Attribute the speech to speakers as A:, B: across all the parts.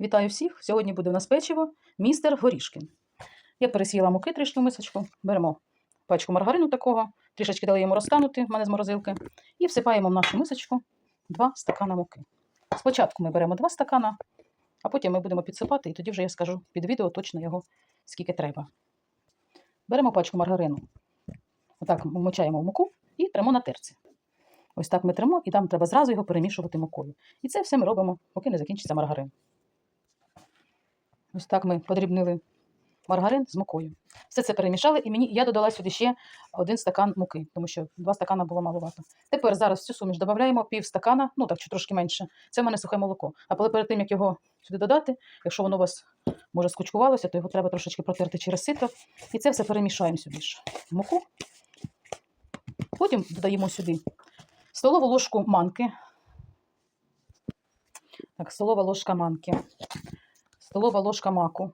A: Вітаю всіх! Сьогодні буде у нас печиво містер Горішкін. Я пересіяла муки трішки в мисочку. Беремо пачку маргарину такого, трішечки дали йому розтанути в мене з морозилки, і всипаємо в нашу мисочку 2 стакана муки. Спочатку ми беремо 2 стакана, а потім ми будемо підсипати, і тоді вже я скажу під відео точно його скільки треба. Беремо пачку маргарину. Отак вмочаємо в муку і тремо на терці. Ось так ми тремо, і там треба зразу його перемішувати мукою. І це все ми робимо, поки не закінчиться маргарин. Ось так ми подрібнили маргарин з мукою. Все це перемішали, і мені я додала сюди ще один стакан муки, тому що два стакана було маловато. Тепер зараз в цю суміш додаємо пів стакана, ну так чи трошки менше. Це в мене сухе молоко. А перед тим, як його сюди додати, якщо воно у вас може скучкувалося, то його треба трошечки протерти через сито. І це все перемішаємо сюди ж муку. Потім додаємо сюди столову ложку манки. Так, столова ложка манки столова ложка маку,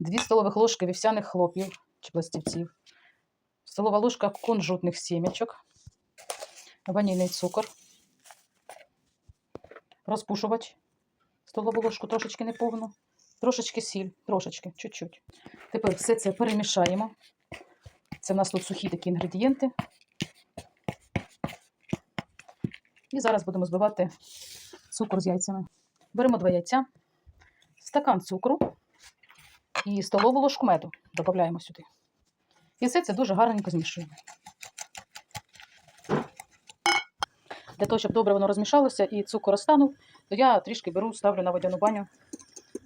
A: 2 столових ложки вівсяних хлопів чи пластівців, столова ложка кунжутних сімечок, ванільний цукор, розпушувач, столову ложку трошечки неповну, трошечки сіль, трошечки, чуть-чуть. Тепер все це перемішаємо. Це в нас тут сухі такі інгредієнти. І зараз будемо збивати цукор з яйцями. Беремо два яйця стакан цукру і столову ложку меду додаємо сюди. І все це дуже гарненько змішуємо. Для того, щоб добре воно розмішалося і цукор розтанув, то я трішки беру, ставлю на водяну баню.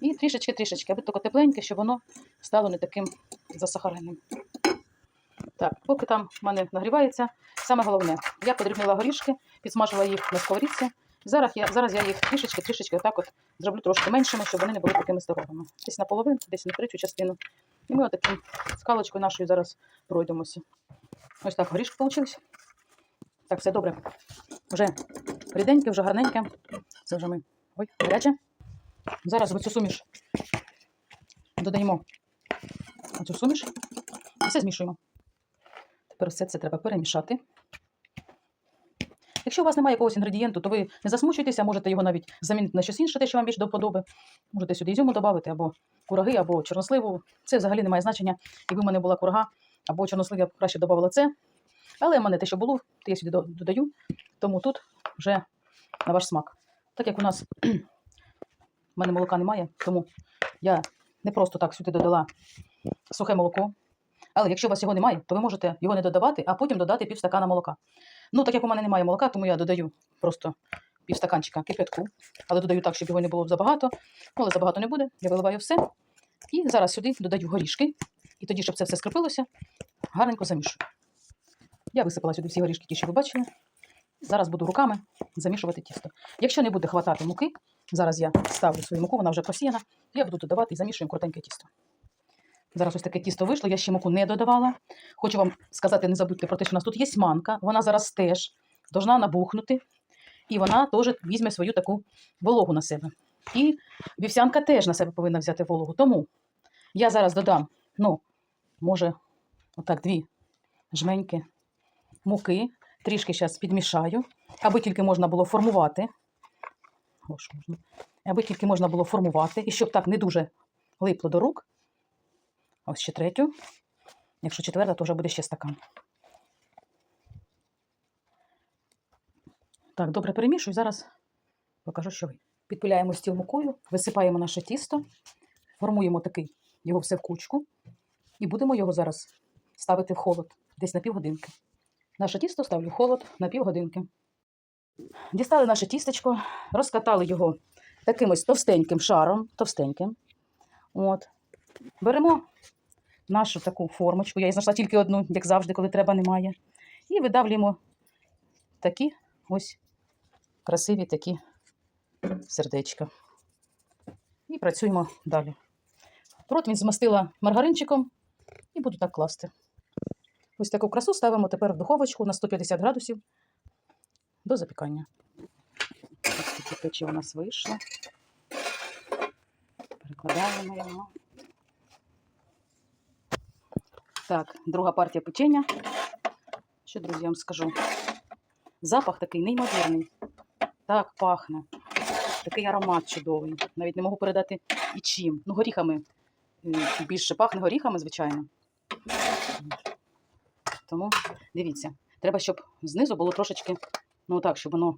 A: І трішечки-трішечки, аби тільки тепленьке, щоб воно стало не таким засахареним. Так, поки там в мене нагрівається, саме головне, я подрібнила горішки, підсмажила їх на сковорідці. Зараз я зараз я їх трішечки-трішечки отак от зроблю трошки меншими, щоб вони не були такими здоровими. Десь наполовину, десь на третю частину. І ми отаким скалочкою нашою зараз пройдемося. Ось так горішки вийшли. Так, все добре. Вже ріденьке, вже гарненьке. Це вже ми. Ой, гаряче. Зараз в цю суміш додаємо оцю суміш і все змішуємо. Тепер все це треба перемішати. Якщо у вас немає якогось інгредієнту, то ви не засмучуйтеся, можете його навіть замінити на щось інше, те, що вам більше до вподоби. Можете сюди ізюму додати, або кураги, або чорносливу. Це взагалі не має значення. Якби в мене була курага або чорнослив, я б краще додавала це. Але в мене те, що було, то я сюди додаю. Тому тут вже на ваш смак. Так як у нас в мене молока немає, тому я не просто так сюди додала сухе молоко. Але якщо у вас його немає, то ви можете його не додавати, а потім додати пів стакана молока. Ну, так як у мене немає молока, тому я додаю просто пів стаканчика кипятку, але додаю так, щоб його не було забагато. Ну, але забагато не буде. Я виливаю все. І зараз сюди додаю горішки. І тоді, щоб це все скріпилося, гарненько замішую. Я висипала сюди всі горішки, ті, що ви бачили. Зараз буду руками замішувати тісто. Якщо не буде хватати муки, зараз я ставлю свою муку, вона вже просіяна, я буду додавати і замішуємо коротеньке тісто. Зараз ось таке тісто вийшло, я ще муку не додавала. Хочу вам сказати, не забудьте про те, що у нас тут є манка, вона зараз теж должна набухнути, і вона теж візьме свою таку вологу на себе. І вівсянка теж на себе повинна взяти вологу. Тому я зараз додам, ну, може, отак, дві жменьки муки, трішки зараз підмішаю, аби тільки можна було формувати. Аби тільки можна було формувати, і щоб так не дуже липло до рук. Ось ще третю. Якщо четверта, то вже буде ще стакан. Так, добре перемішую. Зараз покажу, що ви. Підпиляємо стіл мукою, висипаємо наше тісто, формуємо такий його все в кучку. І будемо його зараз ставити в холод десь на півгодинки. Наше тісто ставлю в холод на півгодинки. Дістали наше тістечко, розкатали його таким ось товстеньким шаром, товстеньким. От. Беремо нашу таку формочку. Я її знайшла тільки одну, як завжди, коли треба, немає. І видавлюємо такі ось красиві такі сердечка. І працюємо далі. Противень змастила маргаринчиком і буду так класти. Ось таку красу ставимо тепер в духовочку на 150 градусів до запікання. Ось таке печиво у нас вийшло. Перекладаємо його. Так, друга партія печення. Що, друзі, вам скажу? Запах такий неймовірний. Так пахне. Такий аромат чудовий. Навіть не можу передати і чим. Ну, горіхами. Е, Більше пахне горіхами, звичайно. Тому дивіться, треба, щоб знизу було трошечки, ну так, щоб воно,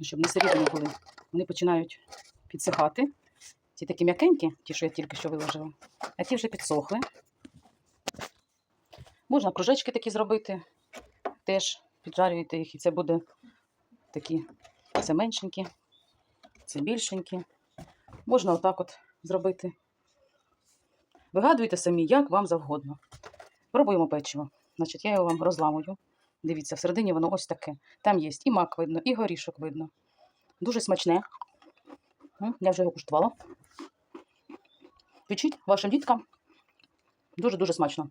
A: щоб не вони були. Вони починають підсихати. Ті такі м'якенькі, ті, що я тільки що виложила, а ті вже підсохли. Можна кружечки такі зробити, теж піджарюєте їх, і це буде такі, це меншенькі, це більшенькі. Можна отак от зробити. Вигадуйте самі, як вам завгодно. Пробуємо печиво. Значить, я його вам розламую. Дивіться, всередині воно ось таке. Там є і мак видно, і горішок видно. Дуже смачне. Я вже його куштувала. Печіть вашим діткам. Дуже-дуже смачно.